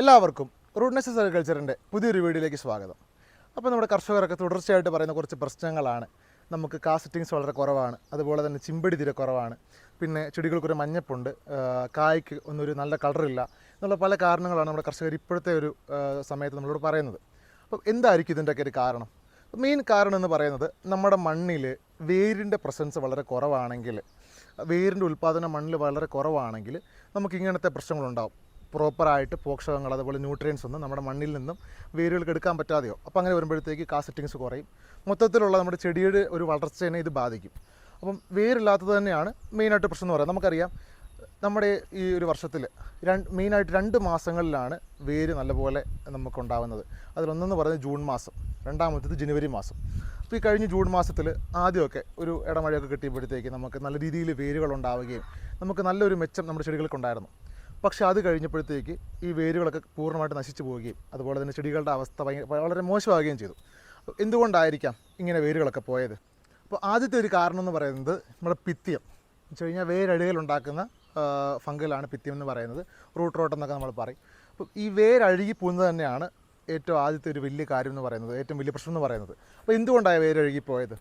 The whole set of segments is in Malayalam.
എല്ലാവർക്കും റൂഡ്നെസ് അഗ്രികൾച്ചറിന്റെ പുതിയൊരു വീഡിയോയിലേക്ക് സ്വാഗതം. അപ്പോൾ നമ്മുടെ കർഷകരൊക്കെ തുടർച്ചയായിട്ട് പറയുന്ന കുറച്ച് പ്രശ്നങ്ങളാണ്. നമുക്ക് കാസറ്റിങ്സ് വളരെ കുറവാണ്. അതുപോലെ തന്നെ ചിമ്പടി തീരെ കുറവാണ്. പിന്നെ ചെടികൾക്കൊരു മഞ്ഞപ്പുണ്ട്. കായ്ക്ക് ഒന്നൊരു നല്ല കളറില്ല എന്നുള്ള പല കാരണങ്ങളാണ് നമ്മുടെ കർഷകർ ഇപ്പോഴത്തെ ഒരു സമയത്ത് നമ്മളോട് പറയുന്നത്. അപ്പോൾ എന്തായിരിക്കും ഇതിന്റെയൊക്കെ ഒരു കാരണം? മെയിൻ കാരണം എന്ന് പറയുന്നത് നമ്മുടെ മണ്ണിൽ വേരിന്റെ പ്രസൻസ് വളരെ കുറവാണെങ്കിൽ വേരിന്റെ ഉൽപ്പാദനം മണ്ണിൽ വളരെ കുറവാണെങ്കിൽ നമുക്ക് ഇങ്ങനത്തെ പ്രശ്നങ്ങളുണ്ടാവും. പ്രോപ്പറായിട്ട് പോഷകങ്ങൾ അതുപോലെ ന്യൂട്രിയൻസ് ഒന്നും നമ്മുടെ മണ്ണിൽ നിന്നും വേരുകൾക്ക് എടുക്കാൻ പറ്റാതെയോ? അപ്പോൾ അങ്ങനെ വരുമ്പോഴത്തേക്ക് കാ സെറ്റിങ്സ് കുറയും. മൊത്തത്തിലുള്ള നമ്മുടെ ചെടിയുടെ ഒരു വളർച്ചേനെ ഇത് ബാധിക്കും. അപ്പം വേരില്ലാത്തത് തന്നെയാണ് മെയിനായിട്ട് പ്രശ്നം എന്ന് പറയുന്നത്. നമുക്കറിയാം നമ്മുടെ ഈ ഒരു വർഷത്തിൽ രണ്ട് മെയിനായിട്ട് രണ്ട് മാസങ്ങളിലാണ് വേര് നല്ലപോലെ നമുക്കുണ്ടാകുന്നത് അതിലൊന്നെന്ന് പറയുന്നത് ജൂൺ മാസം രണ്ടാമത്തേത് ജനുവരി മാസം. അപ്പോൾ ഈ കഴിഞ്ഞ ജൂൺ മാസത്തിൽ ആദ്യമൊക്കെ ഒരു ഇടമഴയൊക്കെ കിട്ടിയപ്പോഴത്തേക്ക് നമുക്ക് നല്ല രീതിയിൽ വേരുകൾ ഉണ്ടാവുകയും നമുക്ക് നല്ലൊരു മെച്ചം നമ്മുടെ ചെടികൾക്കുണ്ടായിരുന്നു. പക്ഷേ അത് കഴിഞ്ഞപ്പോഴത്തേക്ക് ഈ വേരുകളൊക്കെ പൂർണമായിട്ട് നശിച്ചു പോവുകയും അതുപോലെ തന്നെ ചെടികളുടെ അവസ്ഥ വളരെ മോശമാവുകയും ചെയ്തു. എന്തുകൊണ്ടായിരിക്കാം ഇങ്ങനെ വേരുകളൊക്കെ പോയത്? അപ്പോൾ ആദ്യത്തെ ഒരു കാരണം എന്ന് പറയുന്നത് നമ്മുടെ പിത്തിയം. എന്ന് വെച്ച് കഴിഞ്ഞാൽ വേരഴുകൽ ഉണ്ടാക്കുന്ന ഫംഗലാണ് പിത്തിയം എന്ന് പറയുന്നത്. റൂട്ട് റോട്ട് എന്നൊക്കെ നമ്മൾ പറയും. അപ്പോൾ ഈ വേരഴുകി പോകുന്നത് തന്നെയാണ് ഏറ്റവും ആദ്യത്തെ ഒരു വലിയ കാര്യം എന്ന് പറയുന്നത് ഏറ്റവും വലിയ പ്രശ്നം എന്ന് പറയുന്നത്. അപ്പോൾ എന്തുകൊണ്ടാണ് വേരഴുകി പോയത്?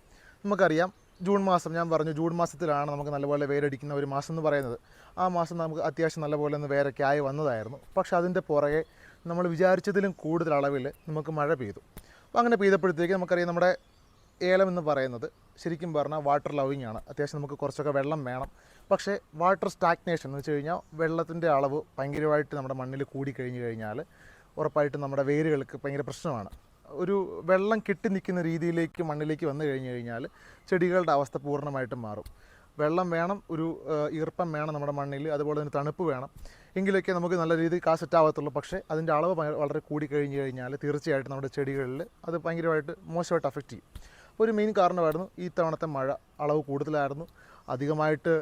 നമുക്കറിയാം ജൂൺ മാസം ഞാൻ പറഞ്ഞു ജൂൺ മാസത്തിലാണ് നമുക്ക് നല്ലപോലെ വേരടിക്കുന്ന ഒരു മാസം എന്ന് പറയുന്നത്. ആ മാസം നമുക്ക് അത്യാവശ്യം നല്ലപോലെ ഒന്ന് വേരൊക്കെ ആയി വന്നതായിരുന്നു. പക്ഷേ അതിന്റെ പുറകെ നമ്മൾ വിചാരിച്ചതിലും കൂടുതൽ അളവിൽ നമുക്ക് മഴ പെയ്തു. അപ്പോൾ അങ്ങനെ പെയ്തപ്പോഴത്തേക്ക് നമുക്കറിയാം നമ്മുടെ ഏലം എന്ന് പറയുന്നത് ശരിക്കും പറഞ്ഞാൽ വാട്ടർ ലവിങ് ആണ്. അത്യാവശ്യം നമുക്ക് കുറച്ചൊക്കെ വെള്ളം വേണം. പക്ഷേ വാട്ടർ സ്റ്റാഗ്നേഷൻ എന്ന് വെച്ച് കഴിഞ്ഞാൽ വെള്ളത്തിന്റെ അളവ് ഭയങ്കരമായിട്ട് നമ്മുടെ മണ്ണിൽ കൂടി കഴിഞ്ഞ് കഴിഞ്ഞാൽ ഉറപ്പായിട്ടും നമ്മുടെ വേരുകൾക്ക് ഭയങ്കര പ്രശ്നമാണ്. ഒരു വെള്ളം കെട്ടി നിൽക്കുന്ന രീതിയിലേക്ക് മണ്ണിലേക്ക് വന്നു കഴിഞ്ഞു കഴിഞ്ഞാൽ ചെടികളുടെ അവസ്ഥ പൂർണമായിട്ടും മാറും. വെള്ളം വേണം ഒരു ഈർപ്പം വേണം നമ്മുടെ മണ്ണിൽ അതുപോലെ തന്നെ തണുപ്പ് വേണം. എങ്കിലൊക്കെ നമുക്ക് നല്ല രീതിയിൽ കാ സെറ്റാവത്തുള്ളൂ പക്ഷേ അതിന്റെ അളവ് വളരെ കൂടി കഴിഞ്ഞു കഴിഞ്ഞാൽ തീർച്ചയായിട്ടും നമ്മുടെ ചെടികളിൽ അത് ഭയങ്കരമായിട്ട് മോശമായിട്ട് അഫക്റ്റ് ചെയ്യും. ഒരു മെയിൻ കാരണമായിരുന്നു ഈ തവണത്തെ മഴ. അളവ് കൂടുതലായിരുന്നു. അധികമായിട്ട്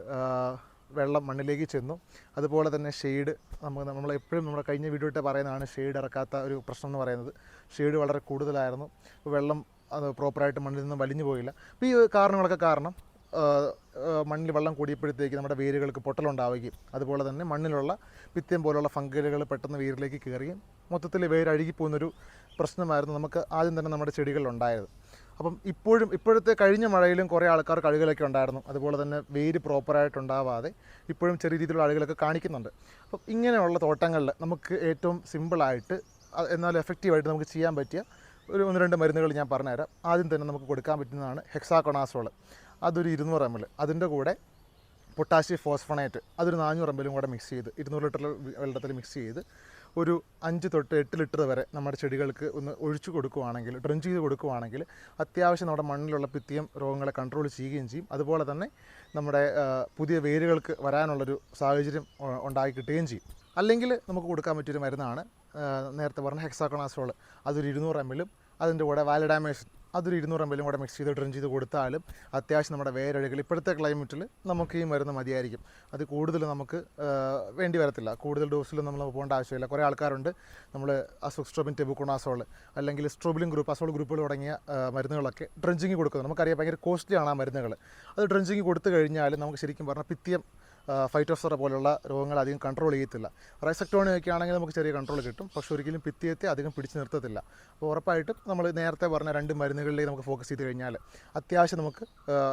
വെള്ളം മണ്ണിലേക്ക് ചെന്നു. അതുപോലെ തന്നെ ഷെയ്ഡ് നമുക്ക് നമ്മൾ എപ്പോഴും നമ്മുടെ കഴിഞ്ഞ വീഡിയോയിട്ട് പറയുന്നതാണ് ഷെയ്ഡ് ഇറക്കാത്ത ഒരു പ്രശ്നം എന്ന് പറയുന്നത്. ഷെയ്ഡ് വളരെ കൂടുതലായിരുന്നു. വെള്ളം അത് പ്രോപ്പറായിട്ട് മണ്ണിൽ നിന്ന് വലിഞ്ഞു പോയില്ല. അപ്പോൾ ഈ കാരണങ്ങളൊക്കെ കാരണം മണ്ണിൽ വെള്ളം കൂടിയപ്പോഴത്തേക്ക് നമ്മുടെ വേരുകൾക്ക് പൊട്ടലുണ്ടാവുകയും അതുപോലെ തന്നെ മണ്ണിലുള്ള പിത്തം പോലുള്ള ഫംഗലുകൾ പെട്ടെന്ന് വേരിലേക്ക് കയറുകയും മൊത്തത്തിൽ വേരഴുകിപ്പോകുന്നൊരു പ്രശ്നമായിരുന്നു നമുക്ക് ആദ്യം തന്നെ നമ്മുടെ ചെടികളിലുണ്ടായത് അപ്പം ഇപ്പോഴും ഇപ്പോഴത്തെ കഴിഞ്ഞ മഴയിലും കുറേ ആൾക്കാർ കഴുകലൊക്കെ ഉണ്ടായിരുന്നു. അതുപോലെ തന്നെ വേര് പ്രോപ്പറായിട്ട് ഉണ്ടാവാതെ ഇപ്പോഴും ചെറിയ രീതിയിലുള്ള അഴുകലൊക്കെ കാണിക്കുന്നുണ്ട്. അപ്പം ഇങ്ങനെയുള്ള തോട്ടങ്ങളിൽ നമുക്ക് ഏറ്റവും സിമ്പിളായിട്ട് എന്നാൽ എഫക്റ്റീവായിട്ട് നമുക്ക് ചെയ്യാൻ പറ്റിയ ഒരു ഒന്ന് രണ്ട് മരുന്നുകൾ ഞാൻ പറഞ്ഞുതരാം. ആദ്യം തന്നെ നമുക്ക് കൊടുക്കാൻ പറ്റുന്നതാണ് ഹെക്സാകൊണാസോൾ അതൊരു ഇരുന്നൂറ് എം എൽ അതിന്റെ കൂടെ പൊട്ടാഷ്യം ഫോസ്ഫണേറ്റ് അതൊരു നാനൂറ് എം എല്ലും കൂടെ മിക്സ് ചെയ്ത് ഇരുന്നൂറ് ലിറ്റർ വെള്ളത്തിൽ മിക്സ് ചെയ്ത് ഒരു അഞ്ച് തൊട്ട് എട്ട് ലിറ്റർ വരെ നമ്മുടെ ചെടികൾക്ക് ഒന്ന് ഒഴിച്ചു കൊടുക്കുവാണെങ്കിൽ ഡ്രഞ്ച് ചെയ്ത് കൊടുക്കുവാണെങ്കിൽ അത്യാവശ്യം നമ്മുടെ മണ്ണിലുള്ള പിത്തിയം രോഗങ്ങളെ കൺട്രോൾ ചെയ്യുകയും ചെയ്യും. അതുപോലെ തന്നെ നമ്മുടെ പുതിയ വേരുകൾക്ക് വരാനുള്ളൊരു സാഹചര്യം ഉണ്ടാക്കി കിട്ടുകയും ചെയ്യും. അല്ലെങ്കിൽ നമുക്ക് കൊടുക്കാൻ പറ്റിയൊരു മരുന്നാണ് നേരത്തെ പറഞ്ഞ ഹെക്സാക്കണാസോൾ അതൊരു ഇരുന്നൂറ് എം എല്ലും അതിന്റെ കൂടെ വാലിഡാമേഷൻ അതൊരു ഇരുന്നൂറ് എം എല്ലും കൂടെ മിക്സ് ചെയ്ത് ഡ്രഞ്ച് ചെയ്ത് കൊടുത്താലും അത്യാവശ്യം നമ്മുടെ വേരഴുകൾ ഇപ്പോഴത്തെ ക്ലൈമറ്റിൽ നമുക്ക് ഈ മരുന്ന് മതിയായിരിക്കും. അത് കൂടുതൽ നമുക്ക് വേണ്ടി വരത്തില്ല. കൂടുതൽ ഡോസിൽ നമ്മൾ പോകേണ്ട ആവശ്യമില്ല. കുറേ ആൾക്കാരുണ്ട്. നമ്മൾ അസുക്സ്ട്രോബിൻ ടെബുക്കുണാസോൾ അല്ലെങ്കിൽ സ്ട്രോബിലിൻ ഗ്രൂപ്പ് അസോൾ ഗ്രൂപ്പുകൾ തുടങ്ങിയ മരുന്നുകളൊക്കെ ഡ്രഞ്ചിങ് കൊടുക്കുന്നത് നമുക്കറിയാം ഭയങ്കര കോസ്റ്റ്ലിയാണ് ആ മരുന്നുകൾ. അത് ഡ്രഞ്ചിങ് കൊടുത്തു കഴിഞ്ഞാൽ നമുക്ക് ശരിക്കും പറഞ്ഞാൽ പിത്തിയം ഫൈറ്റോസറ പോലുള്ള രോഗങ്ങൾ അധികം കൺട്രോൾ ചെയ്യത്തില്ല. റൈസക്ടോണിയൊക്കെ ആണെങ്കിൽ നമുക്ക് ചെറിയ കൺട്രോൾ കിട്ടും. പക്ഷെ ഒരിക്കലും പിത്തിയത്തെ അധികം പിടിച്ചു നിർത്തത്തില്ല. അപ്പോൾ ഉറപ്പായിട്ടും നമ്മൾ നേരത്തെ പറഞ്ഞ രണ്ട് മരുന്നുകളിലേക്ക് നമുക്ക് ഫോക്കസ് ചെയ്ത് കഴിഞ്ഞാൽ അത്യാവശ്യം നമുക്ക്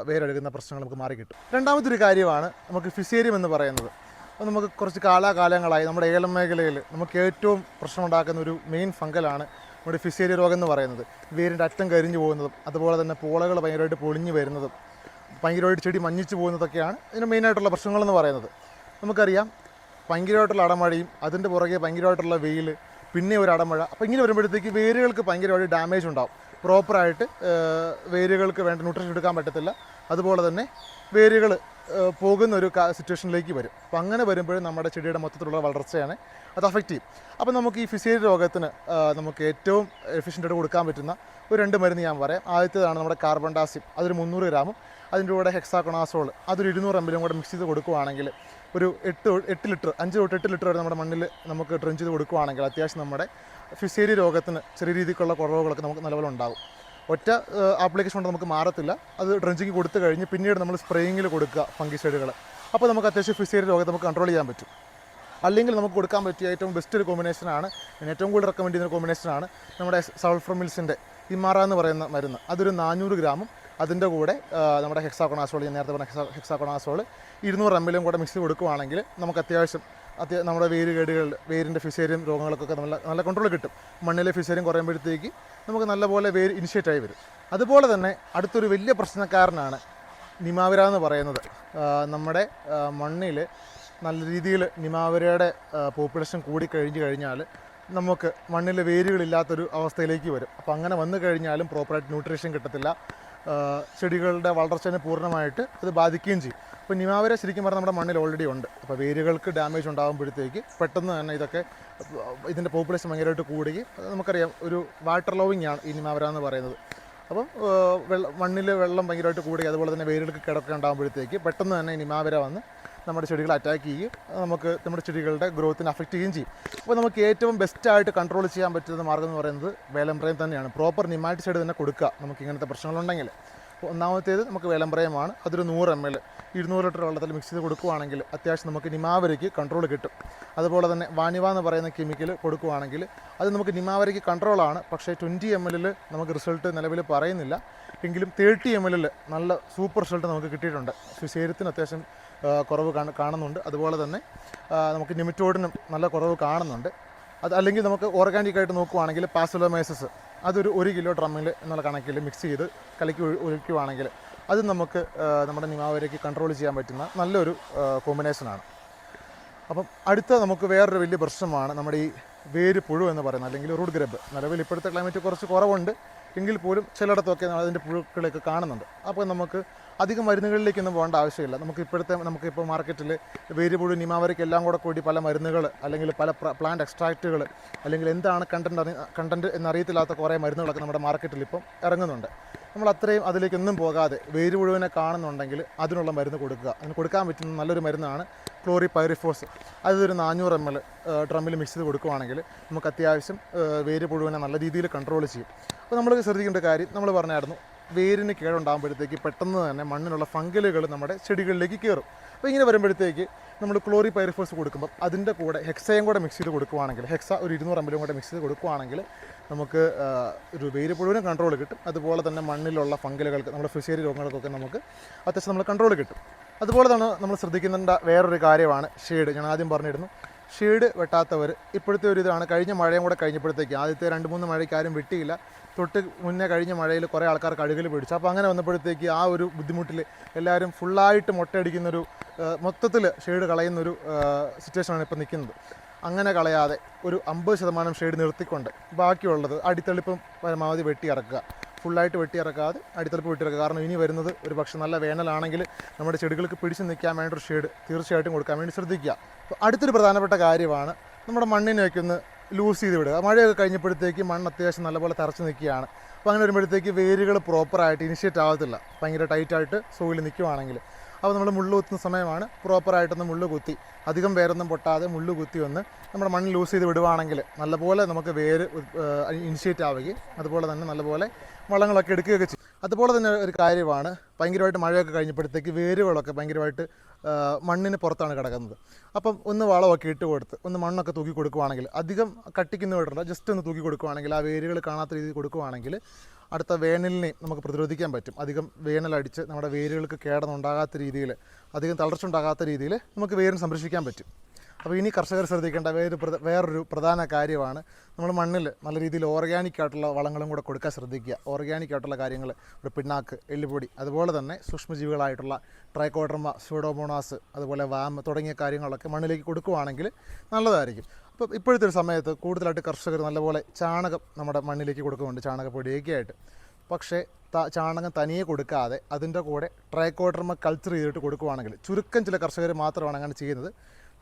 വേരൊഴുകുന്ന പ്രശ്നങ്ങൾ നമുക്ക് മാറി കിട്ടും. രണ്ടാമത്തെ ഒരു കാര്യമാണ് നമുക്ക് ഫിസേരിയം എന്ന് പറയുന്നത്. അപ്പോൾ നമുക്ക് കുറച്ച് കാലാകാലങ്ങളായി നമ്മുടെ ഏലം മേഖലയിൽ നമുക്ക് ഏറ്റവും പ്രശ്നമുണ്ടാക്കുന്ന ഒരു മെയിൻ ഫംഗലാണ് നമ്മുടെ ഫിസേരിയ രോഗം എന്ന് പറയുന്നത്. വേരിന്റെ അറ്റം കരിഞ്ഞു പോകുന്നതും അതുപോലെ തന്നെ പോളകൾ ഭയങ്കരമായിട്ട് പൊളിഞ്ഞു വരുന്നതും ഭയങ്കരമായിട്ട് ചെടി മഞ്ഞിച്ച് പോകുന്നതൊക്കെയാണ് ഇതിന് മെയിനായിട്ടുള്ള പ്രശ്നങ്ങളെന്ന് പറയുന്നത്. നമുക്കറിയാം ഭയങ്കരമായിട്ടുള്ള അടമഴയും അതിന്റെ പുറകെ ഭയങ്കരമായിട്ടുള്ള വെയിൽ പിന്നെ ഒരു അടമഴ. അപ്പോൾ ഇങ്ങനെ വരുമ്പോഴത്തേക്ക് വേരുകൾക്ക് ഭയങ്കരമായിട്ട് ഡാമേജ് ഉണ്ടാവും. പ്രോപ്പറായിട്ട് വേരുകൾക്ക് വേണ്ട ന്യൂട്രീഷൻ എടുക്കാൻ പറ്റത്തില്ല. അതുപോലെ തന്നെ വേരുകൾ പോകുന്ന ഒരു സിറ്റുവേഷനിലേക്ക് വരും. അപ്പോൾ അങ്ങനെ വരുമ്പോഴും നമ്മുടെ ചെടിയുടെ മൊത്തത്തിലുള്ള വളർച്ചയാണ് അത് അഫക്റ്റ് ചെയ്യും. അപ്പോൾ നമുക്ക് ഈ ഫിസേരി രോഗത്തിന് നമുക്ക് ഏറ്റവും എഫിഷ്യന്റായിട്ട് കൊടുക്കാൻ പറ്റുന്ന ഒരു രണ്ട് മരുന്ന് ഞാൻ പറയാം. ആദ്യത്തേതാണ് നമ്മുടെ കാർബൺ ഡാസിം അതൊരു മുന്നൂറ് ഗ്രാമും അതിന്റെ കൂടെ ഹെക്സാക്കണാസോൾ അതൊരു ഇരുന്നൂറ് എം കൂടെ മിക്സ് ചെയ്ത് കൊടുക്കുവാണെങ്കിൽ ഒരു എട്ട് എട്ട് ലിറ്റർ അഞ്ച് തൊട്ട് എട്ട് ലിറ്റർ വരെ നമ്മുടെ മണ്ണിൽ നമുക്ക് ഡ്രഞ്ച് ചെയ്ത് കൊടുക്കുവാണെങ്കിൽ അത്യാവശ്യം നമ്മുടെ ഫിസേരി രോഗത്തിന് ചെറിയ രീതിക്കുള്ള കുറവുകളൊക്കെ നമുക്ക് നിലവിൽ ഉണ്ടാകും ഒറ്റ ആപ്ലിക്കേഷൻ കൊണ്ട് നമുക്ക് മാറത്തില്ല. അത് ഡ്രഞ്ചിങ് കൊടുത്തു കഴിഞ്ഞ് പിന്നീട് നമ്മൾ സ്പ്രേയിങ്ങിൽ കൊടുക്കുക ഫംഗിസൈഡുകൾ അപ്പോൾ നമുക്ക് അത്യാവശ്യം ഫിസേരി രോഗത്തെ നമുക്ക് കൺട്രോൾ ചെയ്യാൻ പറ്റും. അല്ലെങ്കിൽ നമുക്ക് കൊടുക്കാൻ പറ്റിയ ഏറ്റവും ബെസ്റ്റ് ഒരു കോമ്പിനേഷനാണ് ഞാൻ ഏറ്റവും കൂടുതൽ റെക്കമെൻഡ് ചെയ്യുന്ന കോമ്പിനേഷനാണ് നമ്മുടെ സൾഫർ ഇമാറ എന്ന് പറയുന്ന മരുന്ന് അതൊരു നാനൂറ് ഗ്രാമും അതിന്റെ കൂടെ നമ്മുടെ ഹെക്സാക്കോണാസോൾ ഞാൻ നേരത്തെ പറഞ്ഞ ഹെക്സാ ഹെക്സാക്കോണാസോൾ ഇരുന്നൂറ് എം എല്ലും കൂടെ മിക്സ് കൊടുക്കുകയാണെങ്കിൽ നമുക്ക് അത്യാവശ്യം അത്യ നമ്മുടെ വേര് കേടുകൾ വേരിന്റെ ഫിസേരിയം രോഗങ്ങൾക്കൊക്കെ നല്ല നല്ല കൺട്രോൾ കിട്ടും. മണ്ണിലെ ഫിസേരിയം കുറയുമ്പോഴത്തേക്ക് നമുക്ക് നല്ലപോലെ വേര് ഇനിഷ്യേറ്റ് ആയി വരും. അതുപോലെ തന്നെ അടുത്തൊരു വലിയ പ്രശ്നക്കാരനാണ് നിമാവിര എന്ന് പറയുന്നത്. നമ്മുടെ മണ്ണിൽ നല്ല രീതിയിൽ നിമാവിരയുടെ പോപ്പുലേഷൻ കൂടി കഴിഞ്ഞ് കഴിഞ്ഞാൽ നമുക്ക് മണ്ണിൽ വേരുകളില്ലാത്തൊരു അവസ്ഥയിലേക്ക് വരും. അപ്പോൾ അങ്ങനെ വന്നു കഴിഞ്ഞാലും പ്രോപ്പറായിട്ട് ന്യൂട്രീഷൻ കിട്ടത്തില്ല. ചെടികളുടെ വളർച്ചനെ പൂർണമായിട്ട് അത് ബാധിക്കുകയും ചെയ്യും. അപ്പോൾ നിമാവരെ ശരിക്കും പറഞ്ഞാൽ നമ്മുടെ മണ്ണിൽ ഓൾറെഡി ഉണ്ട്. അപ്പോൾ വേരുകൾക്ക് ഡാമേജ് ഉണ്ടാകുമ്പോഴത്തേക്ക് പെട്ടെന്ന് തന്നെ ഇതൊക്കെ ഇതിന്റെ പോപ്പുലേഷൻ ഭയങ്കരമായിട്ട് കൂടുകയും നമുക്കറിയാം ഒരു വാട്ടർ ലോവിങ് ആണ് ഈ നിമാവര എന്ന് പറയുന്നത്. അപ്പം വെള്ളം മണ്ണിൽ വെള്ളം ഭയങ്കരമായിട്ട് കൂടുകയും അതുപോലെ തന്നെ വേരുകൾക്ക് കിടക്കുക ഉണ്ടാകുമ്പോഴത്തേക്ക് പെട്ടെന്ന് തന്നെ നിമാവര വന്ന് നമ്മുടെ ചെടികളെ അറ്റാക്ക് ചെയ്യും നമുക്ക് നമ്മുടെ ചെടികളുടെ ഗ്രോത്തിനെ അഫക്റ്റ് ചെയ്യുകയും ചെയ്യും. അപ്പോൾ നമുക്ക് ഏറ്റവും ബെസ്റ്റായിട്ട് കൺട്രോൾ ചെയ്യാൻ പറ്റുന്ന മാർഗം എന്ന് പറയുന്നത് വേലംപ്രയം തന്നെയാണ്. പ്രോപ്പർ നിമാറ്റിസൈഡ് തന്നെ കൊടുക്കുക നമുക്ക് ഇങ്ങനത്തെ പ്രശ്നങ്ങളുണ്ടെങ്കിൽ. ഒന്നാമത്തേത് നമുക്ക് വേലംപ്രയമാണ് അതൊരു നൂറ് എം എൽ ഇരുന്നൂറ് ലിറ്റർ വെള്ളത്തിൽ മിക്സ് ചെയ്ത് കൊടുക്കുകയാണെങ്കിൽ അത്യാവശ്യം നമുക്ക് നിമാവരയ്ക്ക് കൺട്രോൾ കിട്ടും. അതുപോലെ തന്നെ വാനിവ എന്ന് പറയുന്ന കെമിക്കൽ കൊടുക്കുകയാണെങ്കിൽ അത് നമുക്ക് നിമാവരയ്ക്ക് കൺട്രോളാണ് പക്ഷേ ട്വന്റി എം എല്ലിൽ നമുക്ക് റിസൾട്ട് നിലവിൽ പറയുന്നില്ല. എങ്കിലും തേർട്ടി എം എല്ലിൽ നല്ല സൂപ്പർ റിസൾട്ട് നമുക്ക് കിട്ടിയിട്ടുണ്ട്. ശരീരത്തിന് അത്യാവശ്യം കുറവ് കാണുന്നുണ്ട്. അതുപോലെ തന്നെ നമുക്ക് നിമിറ്റോഡിനും നല്ല കുറവ് കാണുന്നുണ്ട്. അത് അല്ലെങ്കിൽ നമുക്ക് ഓർഗാനിക്കായിട്ട് നോക്കുവാണെങ്കിൽ പാസലോമേസസ് അതൊരു ഒരു കിലോ ഡ്രമ്മിൽ എന്നുള്ള കണക്കിൽ മിക്സ് ചെയ്ത് കലക്കി ഒഴി- ഒഴിക്കുവാണെങ്കിൽ അത് നമുക്ക് നമ്മുടെ നിമാവരയ്ക്ക് കൺട്രോൾ ചെയ്യാൻ പറ്റുന്ന നല്ലൊരു കോമ്പിനേഷനാണ് അപ്പം അടുത്ത നമുക്ക് വേറൊരു വലിയ പ്രശ്നമാണ് നമ്മുടെ ഈ വേര് പുഴു എന്ന് പറയുന്നത് അല്ലെങ്കിൽ റൂട്ട് ഗ്രബ് നിലവിൽ ഇപ്പോഴത്തെ ക്ലൈമറ്റ് കുറച്ച് കുറവുണ്ട്. എങ്കിൽ പോലും ചിലയിടത്തൊക്കെ അതിന്റെ പുഴുക്കളെയൊക്കെ കാണുന്നുണ്ട്. അപ്പോൾ നമുക്ക് അധികം മരുന്നുകളിലേക്കൊന്നും പോകേണ്ട ആവശ്യമില്ല. നമുക്ക് ഇപ്പോഴത്തെ നമുക്കിപ്പോൾ മാർക്കറ്റിൽ വേര് പുഴു നിമാവരയ്ക്ക് എല്ലാം കൂടെ കൂടി പല മരുന്നുകൾ അല്ലെങ്കിൽ പല പ്ലാന്റ് എക്സ്ട്രാക്റ്റുകൾ അല്ലെങ്കിൽ എന്താണ് കണ്ടന്റ് അറി കണ്ടന്റ് എന്നറിയത്തില്ലാത്ത കുറേ മരുന്നുകളൊക്കെ നമ്മുടെ മാർക്കറ്റിൽ ഇപ്പം ഇറങ്ങുന്നുണ്ട്. നമ്മൾ അത്രയും അതിലേക്കൊന്നും പോകാതെ വേരുപുഴുവിനെ കാണുന്നുണ്ടെങ്കിൽ അതിനുള്ള മരുന്ന് കൊടുക്കുക. അതിന് കൊടുക്കാൻ പറ്റുന്ന നല്ലൊരു മരുന്നാണ് ക്ലോറി പൈറിഫോസ്. അതൊരു നാനൂറ് എം എൽ ഡ്രമ്മിൽ മിക്സ് ചെയ്ത് കൊടുക്കുവാണെങ്കിൽ നമുക്ക് അത്യാവശ്യം വേര് പുഴുവിനെ നല്ല രീതിയിൽ കൺട്രോൾ ചെയ്യും. അപ്പോൾ നമ്മൾ ശ്രദ്ധിക്കേണ്ട കാര്യം നമ്മൾ പറഞ്ഞായിരുന്നു വേരിന് കേടുണ്ടാകുമ്പോഴത്തേക്ക് പെട്ടെന്ന് തന്നെ മണ്ണിലുള്ള ഫംഗലുകൾ നമ്മുടെ ചെടികളിലേക്ക് കയറും. അപ്പോൾ ഇങ്ങനെ വരുമ്പോഴത്തേക്ക് നമ്മൾ ക്ലോറി പൈറിഫോസ് കൊടുക്കുമ്പോൾ അതിന്റെ കൂടെ ഹെക്സയും കൂടെ മിക്സ് ചെയ്ത് കൊടുക്കുവാണെങ്കിൽ ഹെക്സ ഒരു ഇരുന്നൂറ് അമ്പലും കൂടെ മിക്സ് ചെയ്ത് കൊടുക്കുവാണെങ്കിൽ നമുക്ക് ഒരു വേര് മുഴുവനും കൺട്രോൾ കിട്ടും. അതുപോലെ തന്നെ മണ്ണിലുള്ള ഫംഗലുകൾക്ക് നമ്മുടെ ഫിഷേരി രോഗങ്ങൾക്കൊക്കെ നമുക്ക് അത്യാവശ്യം നമ്മൾ കൺട്രോൾ കിട്ടും. അതുപോലെ തന്നെ നമ്മൾ ശ്രദ്ധിക്കേണ്ട വേറൊരു കാര്യമാണ് ഷെയ്ഡ് ഞാൻ ആദ്യം പറഞ്ഞിരുന്നു ഷെയ്ഡ് വെട്ടാത്തവർ ഇപ്പോഴത്തെ ഒരു ഇതാണ്. കഴിഞ്ഞ മഴയും കൂടെ കഴിഞ്ഞപ്പോഴത്തേക്ക് ആദ്യത്തെ രണ്ട് മൂന്ന് മഴയ്ക്ക് ആരും വെട്ടിയില്ല. തൊട്ട് മുന്നേ കഴിഞ്ഞ മഴയിൽ കുറേ ആൾക്കാർ കഴുകിൽ പിടിച്ചു. അപ്പോൾ അങ്ങനെ വന്നപ്പോഴത്തേക്ക് ആ ഒരു ബുദ്ധിമുട്ടിൽ എല്ലാവരും ഫുള്ളായിട്ട് മുട്ടയടിക്കുന്നൊരു മൊത്തത്തിൽ ഷെയ്ഡ് കളയുന്നൊരു സിറ്റുവേഷനാണ് ഇപ്പോൾ നിൽക്കുന്നത്. അങ്ങനെ കളയാതെ ഒരു അമ്പത് ശതമാനം ഷെയ്ഡ് നിർത്തിക്കൊണ്ട് ബാക്കിയുള്ളത് അടിത്തെളിപ്പം പരമാവധി വെട്ടി ഇറക്കുക ഫുള്ളായിട്ട് വെട്ടി ഇറക്കാതെ വെട്ടിയിറക്കുക. കാരണം ഇനി വരുന്നത് ഒരു പക്ഷേ നല്ല വേനലാണെങ്കിൽ നമ്മുടെ ചെടികൾക്ക് പിടിച്ചു നിൽക്കാൻ വേണ്ട ഒരു ഷെയ്ഡ് തീർച്ചയായിട്ടും കൊടുക്കാൻ വേണ്ടി ശ്രദ്ധിക്കുക. അപ്പോൾ അടുത്തൊരു പ്രധാനപ്പെട്ട കാര്യമാണ് നമ്മുടെ മണ്ണിനെയൊക്കെ ഒന്ന് ലൂസ് ചെയ്ത് വിടുക. മഴയൊക്കെ കഴിഞ്ഞപ്പോഴത്തേക്ക് മണ്ണ് അത്യാവശ്യം നല്ലപോലെ തറച്ച് നിൽക്കുകയാണ്. അപ്പോൾ അങ്ങനെ വരുമ്പോഴത്തേക്ക് വേരുകൾ പ്രോപ്പറായിട്ട് ഇനിഷ്യേറ്റ് ആവത്തില്ല. ഭയങ്കര ടൈറ്റായിട്ട് സോയിൽ നിൽക്കുവാണെങ്കിൽ. അപ്പോൾ നമ്മൾ മുള്ളു കുത്തുന്ന സമയമാണ് പ്രോപ്പറായിട്ടൊന്ന് മുള്ളു കുത്തി. അധികം വേരൊന്നും പൊട്ടാതെ മുള്ളു കുത്തി ഒന്ന് നമ്മുടെ മണ്ണ് ലൂസ് ചെയ്ത് വിടുവാണെങ്കിൽ നല്ലപോലെ നമുക്ക് വേര് ഇനിഷ്യേറ്റ് ആവുകയും അതുപോലെ തന്നെ നല്ലപോലെ വളങ്ങളൊക്കെ എടുക്കുകയൊക്കെ ചെയ്യും. അതുപോലെ തന്നെ ഒരു കാര്യമാണ് ഭയങ്കരമായിട്ട് മഴയൊക്കെ കഴിഞ്ഞപ്പോഴത്തേക്ക് വേരുകളൊക്കെ ഭയങ്കരമായിട്ട് മണ്ണിന് പുറത്താണ് കിടക്കുന്നത്. അപ്പം ഒന്ന് വളമൊക്കെ ഇട്ട് കൊടുത്ത് ഒന്ന് മണ്ണൊക്കെ തൂക്കി കൊടുക്കുവാണെങ്കിൽ അധികം കട്ടിക്കുന്ന ഇടണ്ട ജസ്റ്റ് ഒന്ന് തൂക്കി കൊടുക്കുവാണെങ്കിൽ ആ വേരുകൾ കാണാത്ത രീതിയിൽ കൊടുക്കുവാണെങ്കിൽ അടുത്ത വേനലിനെ നമുക്ക് പ്രതിരോധിക്കാൻ പറ്റും. അധികം വേനലടിച്ച് നമ്മുടെ വേരുകൾക്ക് കേടൊന്നുണ്ടാകാത്ത രീതിയിൽ അധികം തളർച്ച ഉണ്ടാകാത്ത രീതിയിൽ നമുക്ക് വേരിന് സംരക്ഷിക്കാൻ പറ്റും. അപ്പോൾ ഇനി കർഷകർ ശ്രദ്ധിക്കേണ്ട വേറൊരു വേറൊരു പ്രധാന കാര്യമാണ് നമ്മൾ മണ്ണിൽ നല്ല രീതിയിൽ ഓർഗാനിക് ആയിട്ടുള്ള വളങ്ങളും കൂടെ കൊടുക്കാൻ ശ്രദ്ധിക്കുക. ഓർഗാനിക് ആയിട്ടുള്ള കാര്യങ്ങൾ ഒരു പിണ്ണാക്ക് എല്ലുപൊടി അതുപോലെ തന്നെ സൂക്ഷ്മജീവികളായിട്ടുള്ള ട്രൈക്കോഡർമ സ്യൂഡോമോണാസ് അതുപോലെ വാമ് തുടങ്ങിയ കാര്യങ്ങളൊക്കെ മണ്ണിലേക്ക് കൊടുക്കുവാണെങ്കിൽ നല്ലതായിരിക്കും. അപ്പോൾ ഇപ്പോഴത്തെ ഒരു സമയത്ത് കൂടുതലായിട്ട് കർഷകർ നല്ലപോലെ ചാണകം നമ്മുടെ മണ്ണിലേക്ക് കൊടുക്കുന്നുണ്ട് ചാണകപ്പൊടിയൊക്കെ ആയിട്ട് പക്ഷേ ചാണകം തനിയെ കൊടുക്കാതെ അതിന്റെ കൂടെ ട്രൈക്കോഡർമ കൾച്ചർ ചെയ്തിട്ട് കൊടുക്കുവാണെങ്കിൽ ചുരുക്കം ചില കർഷകർ മാത്രമാണ് അങ്ങനെ ചെയ്യുന്നത്.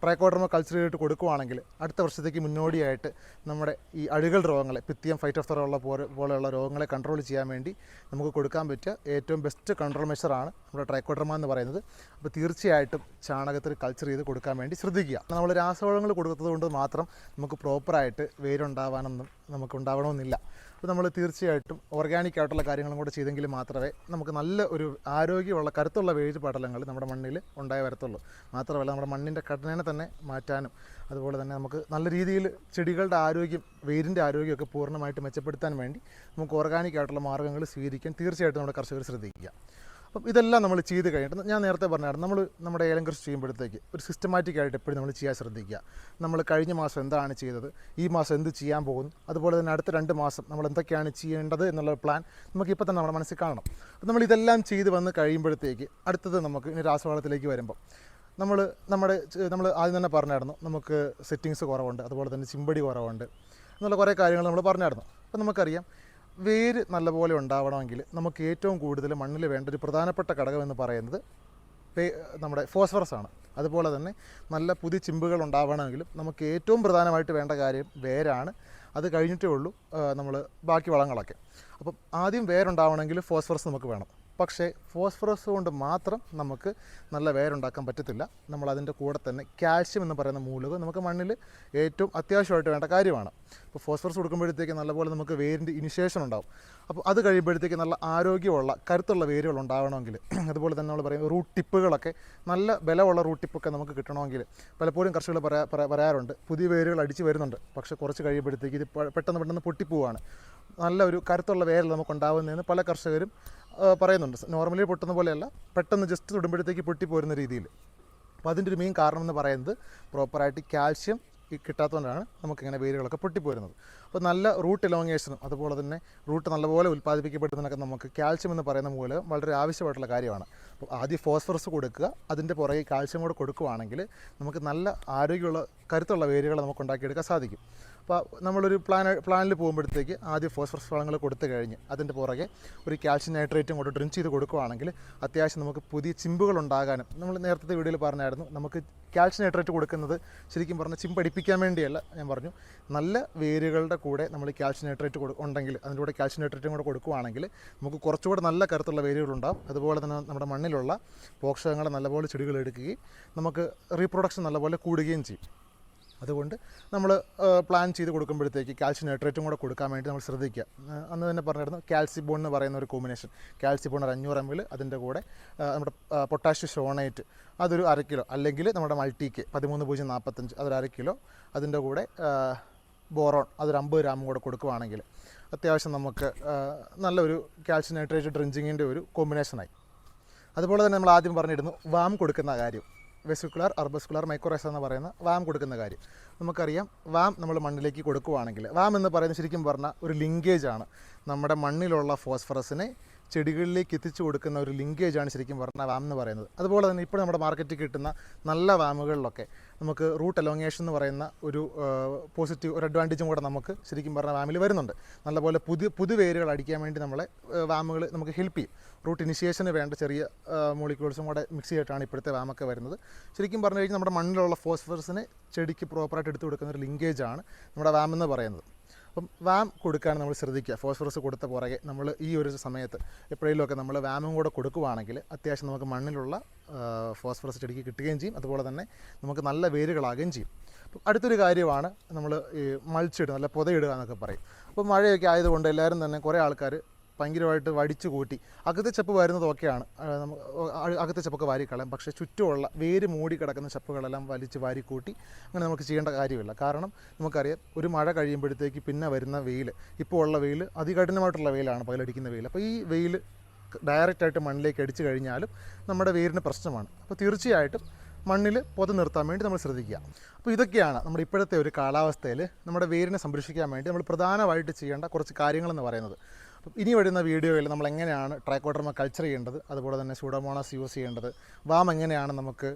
ട്രൈക്കോഡർമ കൾച്ചർ കൊടുക്കുവാണെങ്കിൽ അടുത്ത വർഷത്തേക്ക് മുന്നോടിയായിട്ട് നമ്മുടെ ഈ അഴുകൽ രോഗങ്ങളെ പിത്തിയം ഫൈറ്റോഫ്തറ ഉള്ള പോലെ പോലെയുള്ള രോഗങ്ങളെ കൺട്രോൾ ചെയ്യാൻ വേണ്ടി നമുക്ക് കൊടുക്കാൻ പറ്റിയ ഏറ്റവും ബെസ്റ്റ് കൺട്രോൾ മെഷറാണ് നമ്മുടെ ട്രൈക്കോഡർമ എന്ന് പറയുന്നത്. അപ്പോൾ തീർച്ചയായിട്ടും ചാണകത്തിൽ കൾച്ചർ ചെയ്ത് കൊടുക്കാൻ വേണ്ടി ശ്രദ്ധിക്കുക. നമ്മൾ രാസവളങ്ങൾ കൊടുത്തത് കൊണ്ട് മാത്രം നമുക്ക് പ്രോപ്പറായിട്ട് വേരുണ്ടാവാനൊന്നും നമുക്ക് ഉണ്ടാവണമെന്നില്ല. അപ്പോൾ നമ്മൾ തീർച്ചയായിട്ടും ഓർഗാനിക് ആയിട്ടുള്ള കാര്യങ്ങളും കൂടെ ചെയ്തെങ്കിൽ മാത്രമേ നമുക്ക് നല്ല ഒരു ആരോഗ്യമുള്ള കരുത്തുള്ള വേജ് പടലങ്ങൾ നമ്മുടെ മണ്ണിൽ ഉണ്ടായി വരത്തുള്ളൂ. മാത്രമല്ല നമ്മുടെ മണ്ണിന്റെ ഘടനയെ തന്നെ മാറ്റാനും അതുപോലെ തന്നെ നമുക്ക് നല്ല രീതിയിൽ ചെടികളുടെ ആരോഗ്യം വേരിന്റെ ആരോഗ്യമൊക്കെ പൂർണമായിട്ട് മെച്ചപ്പെടുത്താൻ വേണ്ടി നമുക്ക് ഓർഗാനിക് ആയിട്ടുള്ള മാർഗങ്ങൾ സ്വീകരിക്കാൻ തീർച്ചയായിട്ടും നമ്മുടെ കർഷകർ ശ്രദ്ധിക്കുക. അപ്പം ഇതെല്ലാം നമ്മൾ ചെയ്ത് കഴിഞ്ഞിട്ട് ഞാൻ നേരത്തെ പറഞ്ഞായിരുന്നു നമ്മൾ നമ്മുടെ ഏലം കൃഷി ചെയ്യുമ്പോഴത്തേക്ക് ഒരു സിസ്റ്റമാറ്റിക് ആയിട്ട് എപ്പോഴും നമ്മൾ ചെയ്യാൻ ശ്രദ്ധിക്കുക. നമ്മൾ കഴിഞ്ഞ മാസം എന്താണ് ചെയ്തത്? ഈ മാസം എന്ത് ചെയ്യാൻ പോകുന്നു? അതുപോലെ തന്നെ അടുത്ത രണ്ട് മാസം നമ്മൾ എന്തൊക്കെയാണ് ചെയ്യേണ്ടത് എന്നുള്ള പ്ലാൻ നമുക്ക് ഇപ്പോൾ തന്നെ നമ്മുടെ മനസ്സിൽ കാണണം. അപ്പം നമ്മൾ ഇതെല്ലാം ചെയ്ത് വന്ന് കഴിയുമ്പോഴത്തേക്ക് അടുത്തത് നമുക്ക് ഇനി രാസവളത്തിലേക്ക് വരുമ്പോൾ നമ്മൾ നമ്മുടെ നമ്മൾ ആദ്യം തന്നെ പറഞ്ഞായിരുന്നു നമുക്ക് സെറ്റിങ്സ് കുറവുണ്ട് അതുപോലെ തന്നെ ചിമ്പടി കുറവുണ്ട് എന്നുള്ള കുറേ കാര്യങ്ങൾ നമ്മൾ പറഞ്ഞായിരുന്നു. അപ്പം നമുക്കറിയാം വേര് നല്ലപോലെ ഉണ്ടാവണമെങ്കിൽ നമുക്ക് ഏറ്റവും കൂടുതൽ മണ്ണിൽ വേണ്ട ഒരു പ്രധാനപ്പെട്ട ഘടകം എന്ന് പറയുന്നത് നമ്മുടെ ഫോസ്ഫറസ് ആണ്. അതുപോലെ തന്നെ നല്ല പുതിയ ചിമ്പുകൾ ഉണ്ടാവണമെങ്കിലും നമുക്ക് ഏറ്റവും പ്രധാനമായിട്ട് വേണ്ട കാര്യം വേരാണ്. അത് കഴിഞ്ഞിട്ടേ ഉള്ളൂ നമ്മൾ ബാക്കി വളങ്ങളൊക്കെ. അപ്പം ആദ്യം വേരുണ്ടാവണമെങ്കിൽ ഫോസ്ഫറസ് നമുക്ക് വേണം. പക്ഷേ ഫോസ്ഫറസ് കൊണ്ട് മാത്രം നമുക്ക് നല്ല വേരുണ്ടാക്കാൻ പറ്റത്തില്ല. നമ്മൾ അതിന്റെ കൂടെ തന്നെ കാൽഷ്യം എന്ന് പറയുന്ന മൂലകം നമുക്ക് മണ്ണിൽ ഏറ്റവും അത്യാവശ്യമായിട്ട് വേണ്ട കാര്യമാണ്. അപ്പോൾ ഫോസ്ഫറസ് കൊടുക്കുമ്പോഴത്തേക്ക് നല്ലപോലെ നമുക്ക് വേരിന്റെ ഇനിഷ്യേഷൻ ഉണ്ടാവും. അപ്പോൾ അത് കഴിയുമ്പോഴത്തേക്ക് നല്ല ആരോഗ്യമുള്ള കരുത്തുള്ള വേരുകൾ ഉണ്ടാവണമെങ്കിൽ അതുപോലെ തന്നെ നമ്മൾ പറയും റൂട്ട് ടിപ്പുകളൊക്കെ നല്ല ബലമുള്ള റൂട്ട് ടിപ്പൊക്കെ നമുക്ക് കിട്ടണമെങ്കിൽ പലപ്പോഴും കർഷകർ പറയാ പറയാ- പറയാറുണ്ട് പുതിയ വേരുകൾ അടിച്ച് വരുന്നുണ്ട്. പക്ഷേ കുറച്ച് കഴിയുമ്പോഴത്തേക്ക് ഇത് പെട്ടെന്ന് പെട്ടെന്ന് പൊട്ടിപ്പോവാണ് നല്ല ഒരു കരുത്തുള്ള വേരൽ നമുക്ക് ഉണ്ടാവുന്നതെന്ന് പല കർഷകരും പറയുന്നുണ്ട്. നോർമലി പൊട്ടുന്ന പോലെയല്ല പെട്ടെന്ന് ജസ്റ്റ് തൊടുമ്പോഴത്തേക്ക് പൊട്ടിപ്പോരുന്ന രീതിയിൽ. അപ്പോൾ അതിന്റെ ഒരു മെയിൻ കാരണം എന്ന് പറയുന്നത് പ്രോപ്പറായിട്ട് കാൽഷ്യം കിട്ടാത്തതുകൊണ്ടാണ് നമുക്കിങ്ങനെ വേരുകളൊക്കെ പൊട്ടിപ്പോരുന്നത്. അപ്പോൾ നല്ല റൂട്ട് എലോങ്ങേഷനും അതുപോലെ തന്നെ റൂട്ട് നല്ലപോലെ ഉൽപ്പാദിപ്പിക്കപ്പെടുന്നതിനൊക്കെ നമുക്ക് കാൽഷ്യം എന്ന് പറയുന്ന മൂലം വളരെ ആവശ്യമായിട്ടുള്ള കാര്യമാണ്. അപ്പോൾ ആദ്യം ഫോസ്ഫറസ് കൊടുക്കുക അതിന്റെ പുറകെ കാൽഷ്യം കൂടെ കൊടുക്കുകയാണെങ്കിൽ നമുക്ക് നല്ല ആരോഗ്യമുള്ള കരുത്തുള്ള വേരുകൾ നമുക്ക് ഉണ്ടാക്കിയെടുക്കാൻ സാധിക്കും. അപ്പോൾ നമ്മളൊരു പ്ലാൻ പ്ലാനിൽ പോകുമ്പോഴത്തേക്ക് ആദ്യം ഫോസ്ഫറസ് വളങ്ങൾ കൊടുത്തു കഴിഞ്ഞ് അതിന്റെ പുറകെ ഒരു കാൽഷ്യം നൈട്രേറ്റും കൂടെ ഡ്രിഞ്ച് ചെയ്ത് കൊടുക്കുകയാണെങ്കിൽ അത്യാവശ്യം നമുക്ക് പുതിയ ചിമ്പുകൾ ഉണ്ടാകാനും നമ്മൾ നേരത്തെ വീഡിയോയിൽ പറഞ്ഞായിരുന്നു നമുക്ക് കാൽഷ്യം നൈട്രേറ്റ് കൊടുക്കുന്നത് ശരിക്കും പറഞ്ഞാൽ ചിമ്പടിപ്പിക്കാൻ വേണ്ടിയല്ല ഞാൻ പറഞ്ഞു. നല്ല വേരുകളുടെ കൂടെ നമ്മൾ കാൽഷ്യം നൈട്രേറ്റ് കൊടു ഉണ്ടെങ്കിൽ അതിന്റെ കൂടെ കാൽഷ്യം നൈട്രേറ്റും കൂടെ കൊടുക്കുകയാണെങ്കിൽ നമുക്ക് കുറച്ചുകൂടെ നല്ല കരുത്തുള്ള വേരുകളുണ്ടാവും അതുപോലെ തന്നെ നമ്മുടെ മണ്ണിലുള്ള പോഷകങ്ങളെ നല്ലപോലെ ചെടികൾ എടുക്കുകയും നമുക്ക് റീപ്രൊഡക്ഷൻ നല്ലപോലെ കൂടുകയും ചെയ്യും. അതുകൊണ്ട് നമ്മൾ പ്ലാൻ ചെയ്ത് കൊടുക്കുമ്പോഴത്തേക്ക് കാൽസ്യം നൈട്രേറ്റും കൂടെ കൊടുക്കാൻ വേണ്ടി നമ്മൾ ശ്രദ്ധിക്കുക. അന്ന് തന്നെ പറഞ്ഞിരുന്നു കാൽസിബോൺ എന്ന് പറയുന്ന ഒരു കോമ്പിനേഷൻ കാൽസിബോൺ ഒരു അഞ്ഞൂറ് എം എൽ അതിന്റെ കൂടെ നമ്മുടെ പൊട്ടാഷ്യം ഷോണേറ്റ് അതൊരു അര കിലോ അല്ലെങ്കിൽ നമ്മുടെ മൾട്ടിക്ക് പതിമൂന്ന് പൂജ്യം നാൽപ്പത്തഞ്ച് അതൊരു അര കിലോ അതിന്റെ കൂടെ ബോറോൺ അതൊരു അമ്പത് ഗ്രാം കൂടെ കൊടുക്കുവാണെങ്കിൽ അത്യാവശ്യം നമുക്ക് നല്ലൊരു കാൽസ്യം നൈട്രേറ്റ് ഡ്രിഞ്ചിങ്ങിന്റെ ഒരു കോമ്പിനേഷനായി അതുപോലെ തന്നെ നമ്മൾ ആദ്യം പറഞ്ഞിരുന്നു വാം കൊടുക്കുന്ന കാര്യം. വെസിക്കുലാർ അർബസ്കുലാർ മൈക്രോറൈസ എന്ന് പറയുന്ന വാം കൊടുക്കുന്ന കാര്യം. നമുക്കറിയാം വാം നമ്മൾ മണ്ണിലേക്ക് കൊടുക്കുകയാണെങ്കിൽ വാം എന്ന് പറയുന്നത് ശരിക്കും പറഞ്ഞാൽ ഒരു ലിങ്കേജ് ആണ് നമ്മുടെ മണ്ണിലുള്ള ഫോസ്ഫറസിനെ ചെടികളിലേക്ക് എത്തിച്ചു കൊടുക്കുന്ന ഒരു ലിങ്കേജ് ആണ് ശരിക്കും പറഞ്ഞാൽ വാം എന്ന് പറയുന്നത്. അതുപോലെ തന്നെ ഇപ്പോൾ നമ്മുടെ മാർക്കറ്റിൽ കിട്ടുന്ന നല്ല വാമുകളിലൊക്കെ നമുക്ക് റൂട്ട് എലോങ്ങേഷൻ എന്ന് പറയുന്ന ഒരു പോസിറ്റീവ് ഒരു അഡ്വാന്റേജും കൂടെ നമുക്ക് ശരിക്കും പറഞ്ഞാൽ വാമിൽ വരുന്നുണ്ട്. നല്ലപോലെ പുതിയ പുതുവേരുകൾ അടിക്കാൻ വേണ്ടി നമ്മളെ വാമുകൾ നമുക്ക് ഹെൽപ്പ് ചെയ്യും. റൂട്ട് ഇനിഷ്യേഷന് വേണ്ട ചെറിയ മോളിക്യൂൾസും കൂടെ മിക്സ് ചെയ്തിട്ടാണ് ഇപ്പോഴത്തെ വാമൊക്കെ വരുന്നത്. ശരിക്കും പറഞ്ഞു കഴിഞ്ഞാൽ നമ്മുടെ മണ്ണിലുള്ള ഫോസ്ഫറസിനെ ചെടിക്ക് പ്രോപ്പറായിട്ട് എടുത്തു കൊടുക്കുന്ന ഒരു ലിങ്കേജാണ് നമ്മുടെ വാമെന്ന് പറയുന്നത്. അപ്പം വാം കൊടുക്കാൻ നമ്മൾ ശ്രദ്ധിക്കുക. ഫോസ്ഫറസ് കൊടുത്ത പുറകെ നമ്മൾ ഈ ഒരു സമയത്ത് എപ്പോഴെങ്കിലുമൊക്കെ നമ്മൾ വാമും കൂടെ കൊടുക്കുവാണെങ്കിൽ അത്യാവശ്യം നമുക്ക് മണ്ണിലുള്ള ഫോസ്ഫറസ് ചെടിക്ക് കിട്ടുകയും ചെയ്യും. അതുപോലെ തന്നെ നമുക്ക് നല്ല വേരുകളാകുകയും ചെയ്യും. അപ്പം അടുത്തൊരു കാര്യമാണ് നമ്മൾ ഈ മൾച്ചിടുക നല്ല പുതയിടുക എന്നൊക്കെ പറയും. അപ്പോൾ മഴയൊക്കെ ആയതുകൊണ്ട് എല്ലാവരും തന്നെ കുറേ ആൾക്കാർ ഭയങ്കരമായിട്ട് വടിച്ചു കൂട്ടി. അകത്തെ ചെപ്പ് വരുന്നതൊക്കെയാണ് അകത്തെ ചെപ്പൊക്കെ വാരിക്കളയാം പക്ഷേ ചുറ്റുമുള്ള വേര് മൂടി കിടക്കുന്ന ചെപ്പുകളെല്ലാം വലിച്ച് വാരിക്കൂട്ടി അങ്ങനെ നമുക്ക് ചെയ്യേണ്ട കാര്യമില്ല. കാരണം നമുക്കറിയാം ഒരു മഴ കഴിയുമ്പോഴത്തേക്ക് പിന്നെ വരുന്ന വെയിൽ ഇപ്പോൾ ഉള്ള വെയിൽ അതികഠിനമായിട്ടുള്ള വെയിലാണ് പകലടിക്കുന്ന വെയിൽ അപ്പോൾ ഈ വെയിൽ ഡയറക്റ്റായിട്ട് മണ്ണിലേക്ക് അടിച്ചു കഴിഞ്ഞാലും നമ്മുടെ വേരിന് പ്രശ്നമാണ്. അപ്പോൾ തീർച്ചയായിട്ടും മണ്ണിൽ പൊതു നിർത്താൻ വേണ്ടി നമ്മൾ ശ്രദ്ധിക്കുക. അപ്പോൾ ഇതൊക്കെയാണ് നമ്മുടെ ഇപ്പോഴത്തെ ഒരു കാലാവസ്ഥയിൽ നമ്മുടെ വേരിനെ സംരക്ഷിക്കാൻ വേണ്ടി നമ്മൾ പ്രധാനമായിട്ട് ചെയ്യേണ്ട കുറച്ച് കാര്യങ്ങളെന്ന് പറയുന്നത്. ഇനി വരുന്ന വീഡിയോയിൽ നമ്മൾ എങ്ങനെയാണ് ട്രൈക്കോഡർമ കൾച്ചർ ചെയ്യേണ്ടത് അതുപോലെ തന്നെ സൂഡോമോണാസ് യൂസ് ചെയ്യേണ്ടത് വാം എങ്ങനെയാണ് നമുക്ക്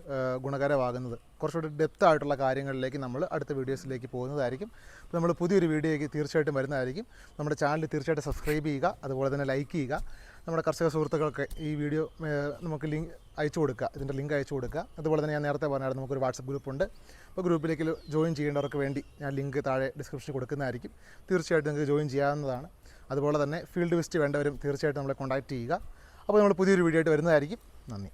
ഗുണകരമാകുന്നത് കുറച്ചുകൂടി ഡെപ്ത് ആയിട്ടുള്ള കാര്യങ്ങളിലേക്ക് നമ്മൾ അടുത്ത വീഡിയോസിലേക്ക് പോകുന്നതായിരിക്കും. അപ്പോൾ നമ്മൾ പുതിയൊരു വീഡിയോയ്ക്ക് തീർച്ചയായിട്ടും വരുന്നതായിരിക്കും. നമ്മുടെ ചാനൽ തീർച്ചയായിട്ടും സബ്സ്ക്രൈബ് ചെയ്യുക അതുപോലെ തന്നെ ലൈക്ക് ചെയ്യുക. നമ്മുടെ കർഷക സുഹൃത്തുക്കൾക്ക് ഈ വീഡിയോ നമുക്ക് ലിങ്ക് അയച്ചു കൊടുക്കുക ഇതിന്റെ ലിങ്ക് അയച്ചു കൊടുക്കുക. അതുപോലെ തന്നെ ഞാൻ നേരത്തെ പറഞ്ഞായിരുന്നു നമുക്കൊരു വാട്സപ്പ് ഗ്രൂപ്പുണ്ട് അപ്പോൾ ഗ്രൂപ്പിലേക്ക് ജോയിൻ ചെയ്യേണ്ടവർക്ക് വേണ്ടി ഞാൻ ലിങ്ക് താഴെ ഡിസ്ക്രിപ്ഷനിൽ കൊടുക്കുന്നതായിരിക്കും. തീർച്ചയായിട്ടും നിങ്ങൾക്ക് ജോയിൻ ചെയ്യാവുന്നതാണ്. അതുപോലെ തന്നെ ഫീൽഡ് വിസിറ്റ് വേണ്ടവരും തീർച്ചയായിട്ടും നമ്മളെ കോൺടാക്റ്റ് ചെയ്യുക. അപ്പോൾ നമ്മൾ പുതിയൊരു വീഡിയോ ആയിട്ട് വരുന്നതായിരിക്കും. നന്ദി.